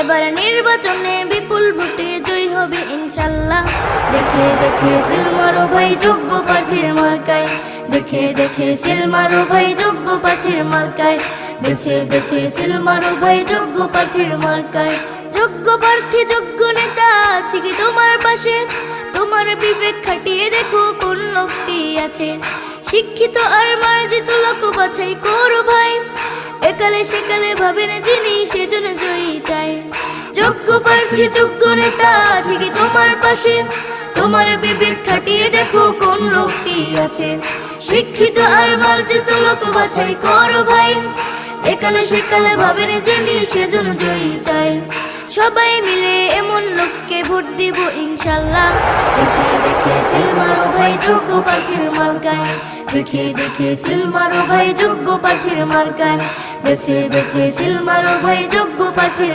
এবার নির্বাচনে বিপুল ভোটে জয় হবে ইনশাল্লাহ। দেখে দেখে সিল মারো ভাই যোগ্য প্রার্থীর মার্কায়। দেখে দেখে সিল মারো ভাই যোগ্য প্রার্থীর মার্কায়। বেছে বেছে সিল মারো ভাই যোগ্য প্রার্থীর মার্কায়। যোগ্য প্রার্থী, যোগ্য নেতা, আছে কি তোমার পাশে? তোমার বিবেক খাটিয়ে দেখো কোন লোকটি আছে। শিক্ষিত আর মার্জিত লোক বাছাই করো ভাই। একালে, সেকালে ভাবেন যিনি, সেজন্য জয়ী চাই। প্রার্থী যোগ্য নেতা আছে কি তোমার পাশে? তোমার বিবেক খাটিয়ে দেখো কোন লোকটি আছে। শিক্ষিত আর মার্জিত লোক বাছাই করো ভাই। একালে সেকালে ভাবেন যিনি সেজন্য জয়ী চাই। সবাই মিলে এমন লোককে ভোট দিব ইনশাল্লাহ। দেখে দেখে সিল মারো ভাই যোগ্য প্রার্থীর মার্কায়। দেখে দেখে সিল মারো ভাই যোগ্য প্রার্থীর মার্কায়। বেছে বেছে সিল মারো ভাই যোগ্য প্রার্থীর